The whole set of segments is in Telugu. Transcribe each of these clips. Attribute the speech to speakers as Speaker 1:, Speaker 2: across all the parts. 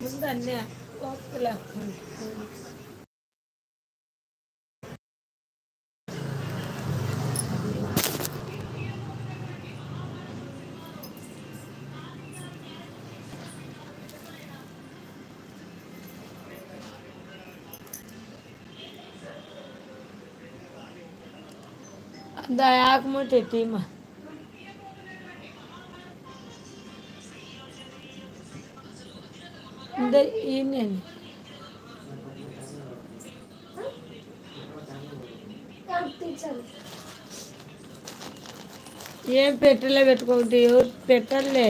Speaker 1: ముందు అన్నీ కోపలా Da água, muito tema. இந்த ஈனியன் ఏం పెట్టలే పెట్టుకోవద్దు ఎవరు పెట్టలే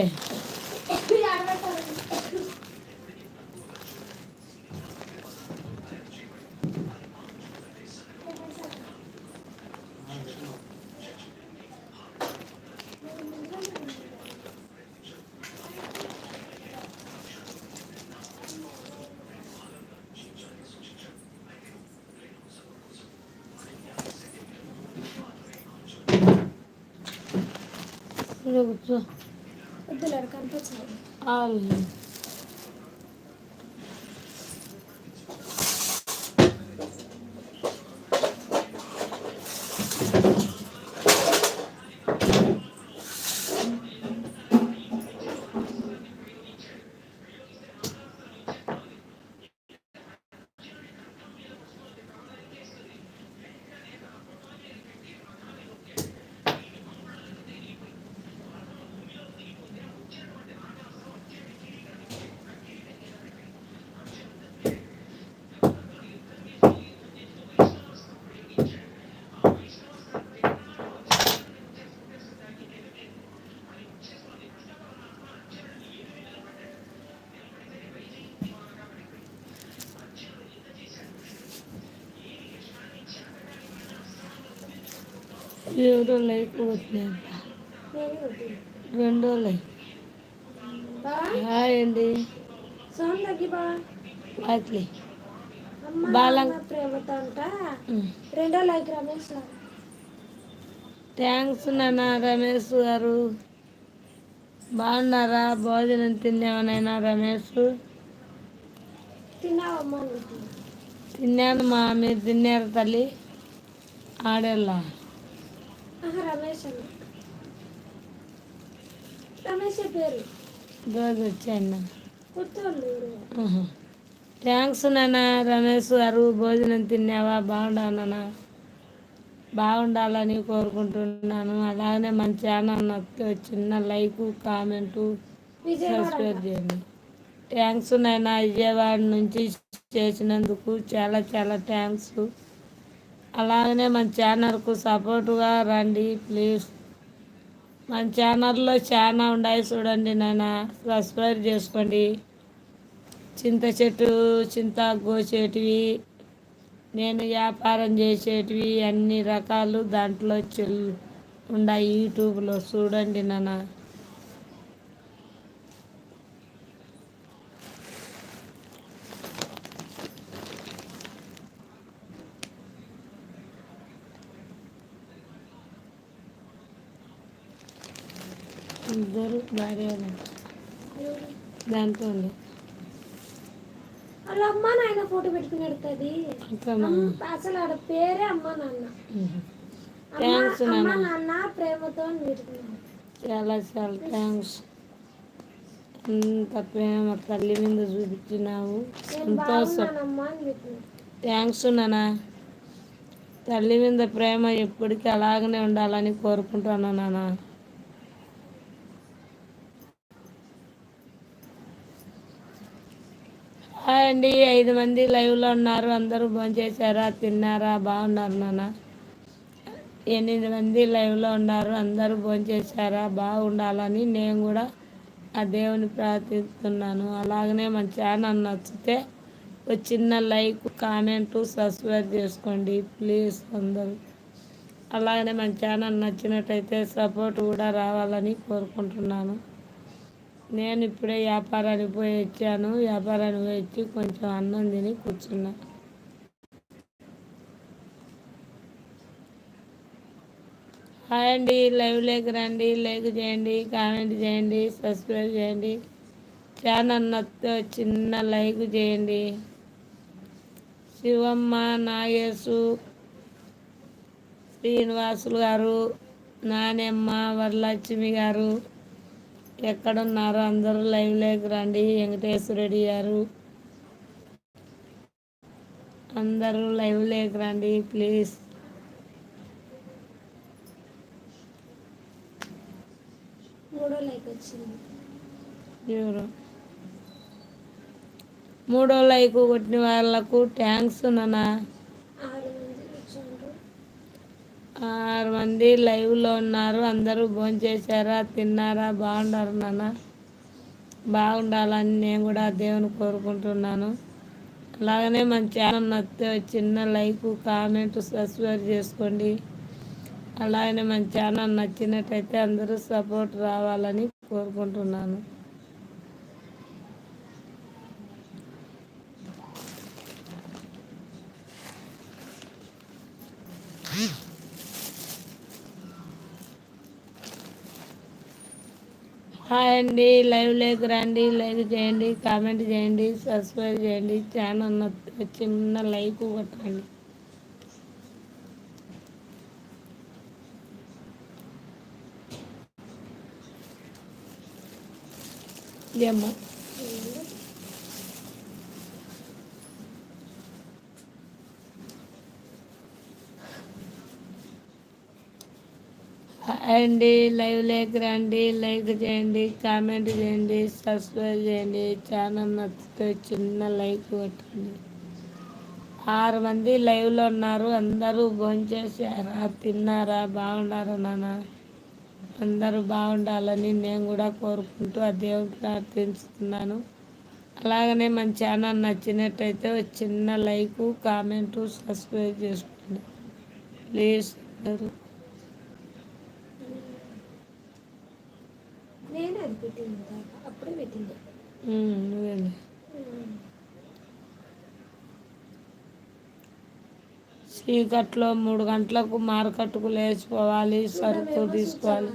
Speaker 1: కూర్చో.
Speaker 2: వద్దులేడు కనిపించలేదు.
Speaker 1: వాళ్ళు ఎవరో లేకపోతున్నాయి రెండో లై హాయ్ అండి. వాట్లీ బాలం-
Speaker 2: రెండో లైక్ రమేష్.
Speaker 1: థ్యాంక్స్ నాన్న రమేష్ గారు. బాగున్నారా? భోజనం తిన్నామనైనా రమేష్? తిన్నాను మా మీరు తిన్నారు తల్లి. ఆడేళ్ళ.
Speaker 2: ఆహా, రమేష్ అన్న. రమేష్ పేరు?
Speaker 1: రోజు
Speaker 2: పుత్తూరు
Speaker 1: థ్యాంక్స్ నాన్న రమేష్ గారు భోజనం తిన్నావా? బాగున్నావు నాన్న. బాగుండాలని కోరుకుంటున్నాను. అలాగనే మన ఛానల్ నచ్చితే చిన్న లైక్ కామెంటు సబ్స్క్రైబ్ చేయండి. థ్యాంక్స్ నాయన విజయవాడ నుంచి చేసినందుకు చాలా చాలా థ్యాంక్స్ అలాగనే మన ఛానల్కు సపోర్టుగా రండి ప్లీజ్. మన ఛానల్లో చాలా ఉన్నాయి చూడండి నాయన సబ్స్క్రైబ్ చేసుకోండి. చింత చెట్టు చింత కోసేటివి నేను వ్యాపారం చేసేటివి అన్ని రకాలు దాంట్లో చెల్ ఉన్నాయి యూట్యూబ్లో చూడండి నాన్న. ఇద్దరు భార్య ఉంది
Speaker 2: వాళ్ళ అమ్మ నాయన ఫోటో పెట్టుకుని
Speaker 1: అక్కమా
Speaker 2: అసలు ఆడ పేరే అమ్మ నాన్న.
Speaker 1: థ్యాంక్స్
Speaker 2: అమ్మ
Speaker 1: నాన్న.
Speaker 2: ప్రేమతో
Speaker 1: చాలా చాలా థ్యాంక్స్ అంత ప్రేమ తల్లి మీద చూపించినావు.
Speaker 2: నేను
Speaker 1: సంతోషం థ్యాంక్స్ నాన్న. తల్లి మీద ప్రేమ ఎప్పటికీ అలాగనే ఉండాలని కోరుకుంటున్నాను నాన్న. హాయ్ అండి ఐదు మంది లైవ్లో ఉన్నారు. అందరూ భోంచేశారా తిన్నారా? బాగున్నారు నాన్న. ఎనిమిది మంది లైవ్లో ఉన్నారు. అందరూ భోంచేశారా బాగుండాలని నేను కూడా ఆ దేవుని ప్రార్థిస్తున్నాను. అలాగనే మన ఛానల్ నచ్చితే ఒక చిన్న లైక్ కామెంట్ సబ్స్క్రైబ్ చేసుకోండి. ప్లీజ్ అందరూ. అలాగనే మన ఛానల్ నచ్చినట్టయితే సపోర్ట్ కూడా రావాలని కోరుకుంటున్నాను. నేను ఇప్పుడే వ్యాపారానికి పోయి వచ్చాను. వ్యాపారానికి పోయి వచ్చి కొంచెం అన్నం తిని కూర్చున్నా. హాయ్ అండి. లైవ్ లేక రండి. లైక్ చేయండి. కామెంట్ చేయండి. సబ్స్క్రైబ్ చేయండి. ఛానల్ నచ్చితే చిన్న లైక్ చేయండి. శివమ్మ నాగేశు శ్రీనివాసులు గారు నానమ్మ వరలక్ష్మి గారు ఎక్కడున్నారో అందరూ లైవ్లోకి రండి. వెంకటేశ్వర రెడ్డి గారు. అందరూ లైవ్లోకి రండి ప్లీజ్.
Speaker 2: మూడో లైక్ వచ్చింది.
Speaker 1: మూడో లైక్ కొట్టిన వాళ్ళకు థ్యాంక్స్ నాన్న
Speaker 2: ఆరు మంది వచ్చారు
Speaker 1: ఆరు మంది లైవ్లో ఉన్నారు. అందరూ భోంచేశారా? తిన్నారా? బాగుండారు నాన్న? బాగుండాలని నేను కూడా దేవుని కోరుకుంటున్నాను. అలాగనే మన ఛానల్ నచ్చితే చిన్న లైక్ కామెంట్ సబ్స్క్రైబ్ చేసుకోండి. అలాగనే మన ఛానల్ నచ్చినట్టయితే అందరూ సపోర్ట్ రావాలని కోరుకుంటున్నాను. హాయ్ అండి లైవ్ లేక్ రండి లైక్ చేయండి కామెంట్ చేయండి సబ్స్క్రైబ్ చేయండి. ఛానల్ చిన్న లైక్ కొట్టండి. ఏమో హాయ్ అండి లైవ్ లేక్ రండి లైక్ చేయండి కామెంట్ చేయండి సబ్స్క్రైబ్ చేయండి. ఛానల్ నచ్చితే చిన్న లైక్ పెట్టండి ఆరు మంది లైవ్లో ఉన్నారు. అందరూ భోంచేసారా తిన్నారా? బాగున్నారా నాన్న? అందరూ బాగుండాలని నేను కూడా కోరుకుంటూ ఆ దేవుడు ప్రార్థిస్తున్నాను. అలాగనే మన ఛానల్ నచ్చినట్టయితే ఒక చిన్న లైకు కామెంటు సబ్స్క్రైబ్ చేసుకోండి. ప్లీజ్ అందరూ.
Speaker 2: నేను అది పెట్టింది అప్పుడే పెట్టింది.
Speaker 1: చీకట్లో మూడు గంటలకు మార్కెట్కు లేచిపోవాలి సరుకు తీసుకోవాలి.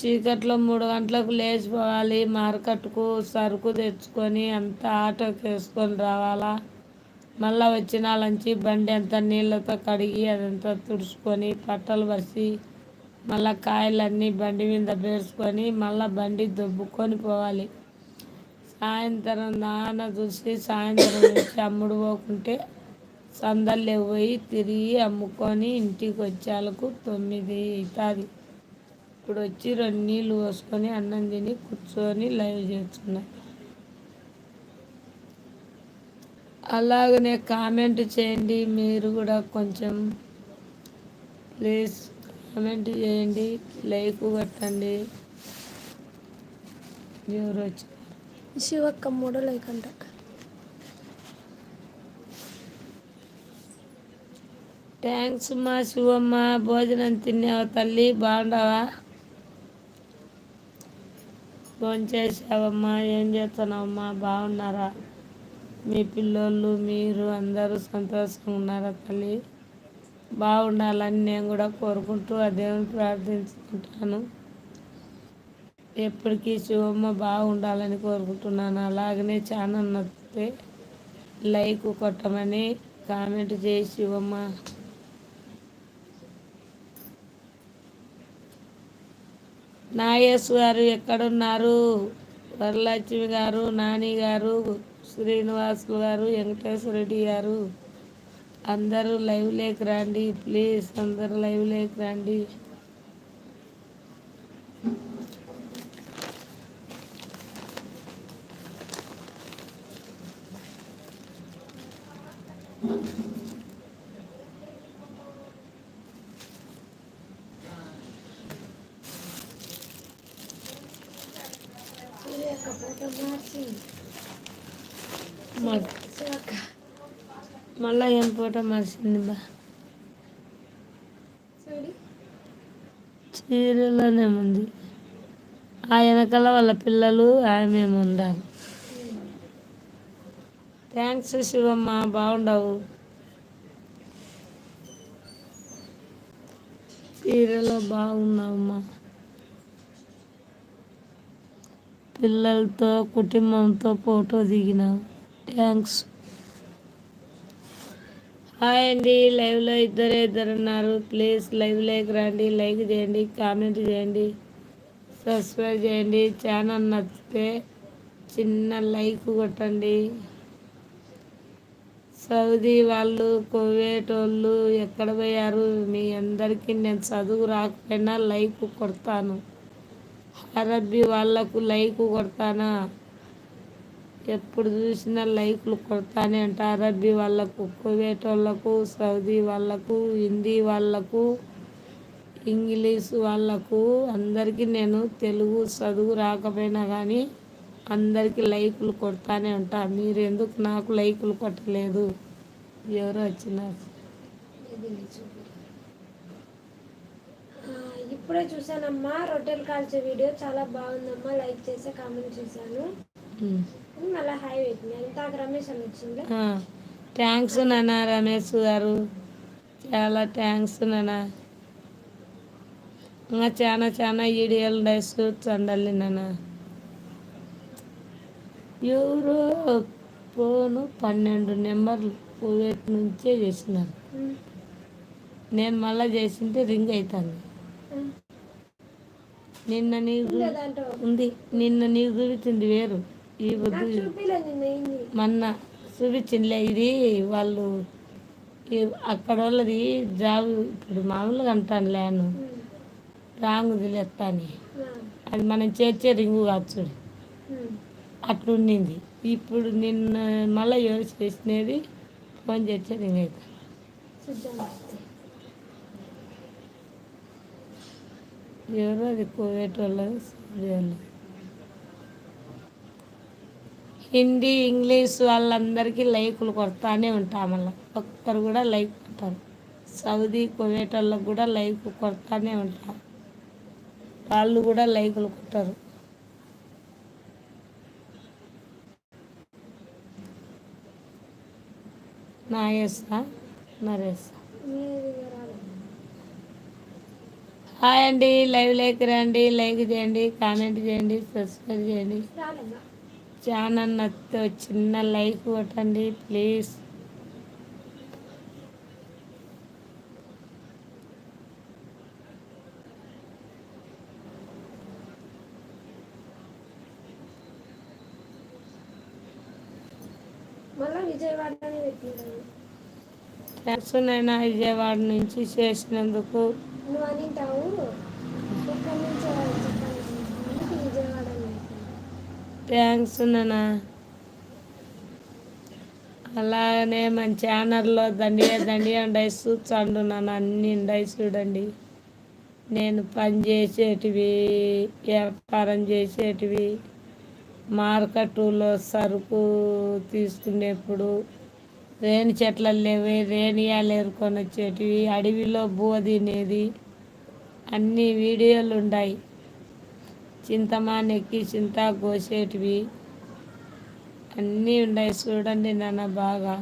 Speaker 1: చీకట్లో మూడు గంటలకు లేచిపోవాలి మార్కెట్కు సరుకు తెచ్చుకొని అంతా ఆటోకి వేసుకొని రావాలా? మళ్ళీ వచ్చిన నుంచి బండి అంతా నీళ్ళతో కడిగి అదంతా తుడుచుకొని పట్టలు పరిచి మళ్ళీ కాయలన్నీ బండి మీద పేర్చుకొని మళ్ళీ బండి దొబ్బుకొని పోవాలి. సాయంత్రం నాన్న చూసి సాయంత్రం నుంచి అమ్ముడు పోకుంటే సందర్లే పోయి తిరిగి అమ్ముకొని ఇంటికి వచ్చేలకు తొమ్మిది అవుతుంది. ఇప్పుడు వచ్చి రెండు నీళ్ళు పోసుకొని అన్నం తిని కూర్చొని లైవ్ చేస్తున్నాను అలాగనే కామెంట్ చేయండి. మీరు కూడా కొంచెం ప్లీజ్ కామెంట్ చేయండి. లైక్ కొట్టండి. ఎవరు వచ్చి
Speaker 2: శివక్క మూడో లైక్ అంట.
Speaker 1: థ్యాంక్స్ మా శివమ్మ. భోజనం తిన్నావా తల్లి? బాగుండవా భోంచేసావమ్మా ఏం చేస్తున్నావమ్మా? బాగున్నారా? మీ పిల్లోళ్ళు మీరు అందరూ సంతోషంగా ఉన్నారా తల్లి? బాగుండాలని నేను కూడా కోరుకుంటూ ఆ దేవుని ప్రార్థించుకుంటాను. ఎప్పటికీ శివమ్మ బాగుండాలని కోరుకుంటున్నాను. అలాగనే ఛానల్ నచ్చితే లైక్ కొట్టమని కామెంట్ చేయి శివమ్మ. నాగేశ్ గారు ఎక్కడున్నారు? వరలక్ష్మి గారు నాని గారు శ్రీనివాస్ గారు వెంకటేశ్వర రెడ్డి గారు అందరూ లైవ్ లేక రండి ప్లీజ్ అందరూ లైవ్ లేక రండి.
Speaker 2: శివక్క ఫోటో మార్చి
Speaker 1: మ-
Speaker 2: శివక్క
Speaker 1: మళ్ళా ఏం ఫోటో మర్చింది బా. చీరలోనే ఉంది. ఆ వెనకాల వాళ్ళ పిల్లలు ఆమె ఉండాలి థ్యాంక్స్ శివమ్మ బాగుండవు. చీరలో బాగున్నావమ్మా. పిల్లలతో కుటుంబంతో ఫోటో దిగినావు. థ్యాంక్స్ హాయ్ అండి లైవ్లో ఇద్దరు ఇద్దరు ఉన్నారు. ప్లీజ్ లైవ్లోకి రండి లైక్ చేయండి కామెంట్ చేయండి సబ్స్క్రైబ్ చేయండి. ఛానల్ నచ్చితే చిన్న లైక్ కొట్టండి. సౌదీ వాళ్ళు కువైట్ వాళ్ళు ఎక్కడ పోయారు? మీ అందరికీ నేను చదువు రాకపోయినా లైక్ కొడతాను. అరబ్బీ వాళ్ళకు లైక్ కొడతానా? ఎప్పుడు చూసినా లైక్లు కొడతానే అంట అరబ్బీ వాళ్ళకు కువైట్ వాళ్ళకు సౌదీ వాళ్ళకు హిందీ వాళ్ళకు ఇంగ్లీష్ వాళ్ళకు అందరికీ నేను తెలుగు చదువు రాకపోయినా కానీ అందరికీ లైకులు కొడతానే ఉంటా. మీరు ఎందుకు నాకు లైకులు కొట్టలేదు? ఎవరు వచ్చినారు
Speaker 2: ఇప్పుడే చూసానమ్మా రొట్టెలు కాల్చే వీడియో. చాలా బాగుందమ్మా. లైక్ చేసి కామెంట్ చేశాను.
Speaker 1: థ్యాంక్స్ నాన్న రమేష్ గారు. చాలా థ్యాంక్స్ నాన్న. ఇంకా చాలా చాలా ఈడియల్ డైస్ చండాలి నాన్న. ఎవరో ఫోను పన్నెండు నెంబర్లు కువైట్ నుంచే చేసినారు.
Speaker 2: ఉమ్,
Speaker 1: నేను మళ్ళీ చేసింటే రింగ్ అవుతుంది
Speaker 2: ఉమ్.
Speaker 1: నిన్న నీకు
Speaker 2: ఉందా
Speaker 1: నిన్న నీకు చూపించింది వేరు. ఈ
Speaker 2: వద్దు.
Speaker 1: మొన్న చూపించిందిలే ఇది వాళ్ళు అక్కడ వాళ్ళది జాబ్ ఇప్పుడు మామూలుగా అంటాను లేను రాంగ్ వదిలేస్తాని అది మనం చేర్చే రింగు కావచ్చు చూడు. అట్లుండింది ఇప్పుడు నిన్న మళ్ళీ ఎవరు చేసినది? ఫోన్ చేసే రింగ్ అవుతుంది ఎవరు అది కోవేట్ వాళ్ళు సౌదీ వాళ్ళది హిందీ ఇంగ్లీష్ వాళ్ళందరికీ లైకులు కొడతానే ఉంటాం మళ్ళీ. ఒక్కరు కూడా లైక్ కొట్టారు. సౌదీ కువైట్ వాళ్ళకు కూడా లైక్ కొడతానే ఉంటాం. వాళ్ళు కూడా లైకులు కొట్టారు. నాగేశా నరేశా హాయ్ అండి. లైవ్ లైక్ రండి. లైక్ చేయండి. కామెంట్ చేయండి. సబ్స్క్రైబ్ చేయండి. ఛానల్ నచ్చితే చిన్న లైక్ కొట్టండి ప్లీజ్. థ్యాంక్స్ నైనా విజయవాడ నుంచి చేసినందుకు
Speaker 2: నువ్వు అనింటావు ఎక్కడి నుంచి చెప్పాలి అందుకు విజయవాడ అని పెట్టాను.
Speaker 1: థ్యాంక్స్ నానా అలానే మన ఛానల్లో దండియా దండియా డైస్ చూచండు నాన్న అన్ని డైస్ చూడండి. నేను పని చేసేటివి వ్యాపారం చేసేటివి మార్కెట్లో సరుకు తీసుకునేప్పుడు రేణి చెట్ల లేవి రేణియాలు ఏరుకొని వచ్చేటివి అడవిలో బువ్వ తినేది అన్ని వీడియోలు ఉన్నాయి చింతమా నెక్కి చింత కోసేటివి. అన్నీ ఉన్నాయి చూడండి నాన్న బాగా.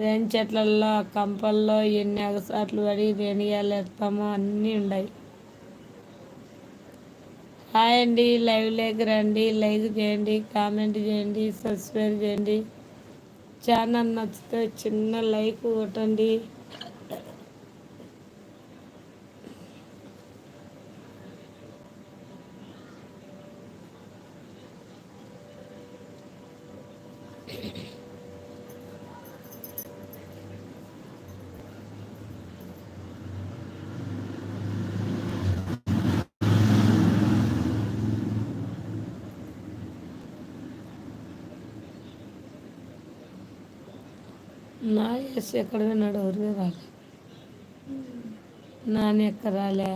Speaker 1: రేణి చెట్లల్లో కంపల్లో ఎన్ని అగసాట్లు పడి రేణియాలు ఎడతామో అన్నీ ఉన్నాయి. హాయ్ అండి లైవ్ రండి లైక్ చేయండి కామెంట్ చేయండి సబ్స్క్రైబ్ చేయండి. ఛానల్ నచ్చితే చిన్న లైక్ కొట్టండి. నా ఎస్ ఎక్కడ విన్నాడు ఎవరు రాలే నాన్న ఎక్కడ రాలే?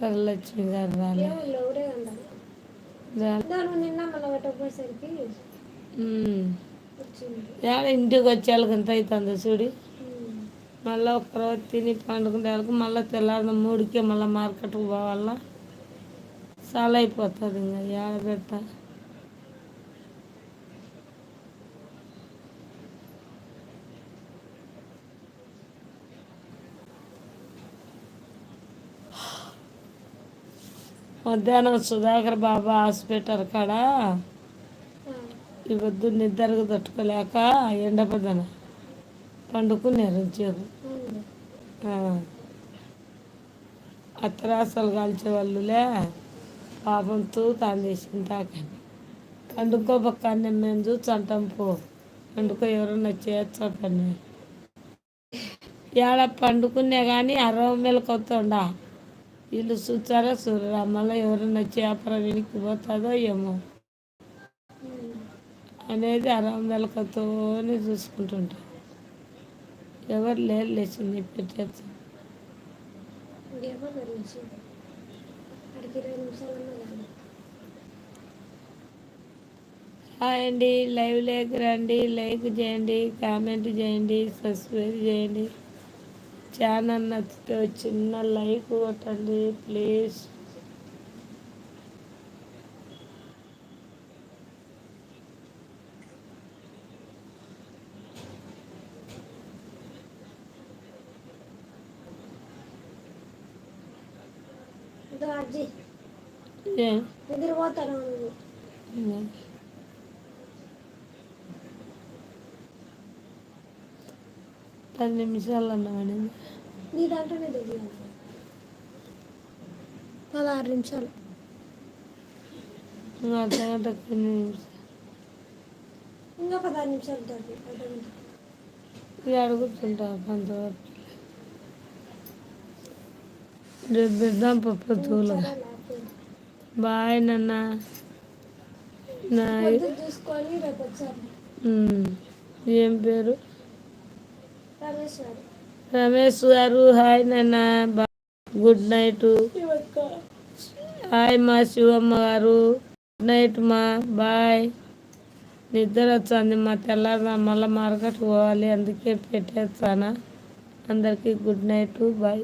Speaker 1: వరలక్ష్మి గారు రాలే. ఏడ ఇంటికి వచ్చేళ్ళకి ఎంత అవుతుందో చూడి. మళ్ళీ ఒక రోజు తిని పండుకునే వాళ్ళకి మళ్ళీ తెల్లారి మూడుకే మళ్ళీ మార్కెట్కి పోవాలా? చాలా అయిపోతుంది ఇంకా ఏడ పెట్ట మధ్యాహ్నం సుధాకర్ బాబా హాస్పిటల్ కాడ? ఈ వద్దు నిద్రకు తట్టుకోలేక ఎండపదన పండుకున్నారు చేరు అత్తరాసలు కాల్చే వాళ్ళులే పాపంతో తాను చేసింది తాకని. కండుకో పక్కనే మేము చూసంటాం పో. పండుకో ఎవరన్నా చేయొచ్చని ఏడ పండుకునే కానీ అరవై మెలకొస్తుండా వీళ్ళు చూచారా చూడరా? మళ్ళీ ఎవరన్నా చేపర వెనక్కి పోతుందో ఏమో. అనేది అరవై మెలకతోనే చూసుకుంటుంటా. ఎవరు లేరు లేచింది
Speaker 2: నిమిషాలన్నా కాదు.
Speaker 1: హాయ్ అండి లైవ్ లేక్ రండి. లైక్ చేయండి. కామెంట్ చేయండి. సబ్స్క్రైబ్ చేయండి. ఛానల్ నచ్చితే చిన్న లైక్ కొట్టండి ప్లీజ్.
Speaker 2: నిద్రపోతాను
Speaker 1: పది నిమిషాలు అన్నామండి
Speaker 2: నీ దాంట్లోనే పదహారు నిమిషాలు.
Speaker 1: ఇంకా అర్ధ గంట కొన్ని నిమిషాలు.
Speaker 2: ఇంకా పదహారు నిమిషాలు
Speaker 1: ఇక అడుగుతుంటా కొంతవరకు. రేపు పప్పు తూల. బాయ్ నాన్న. నా ఏం పేరు? రమేష్ గారు. హాయ్ నాన్న బా గుడ్ నైట్. హాయ్ మా శివమ్మ గారు గుడ్ నైట్ మా బాయ్. నిద్ర వచ్చింది మా తెల్లారి మళ్ళీ మార్కెట్ పోవాలి అందుకే పెట్టేస్తానా. అందరికీ గుడ్ నైట్ బాయ్.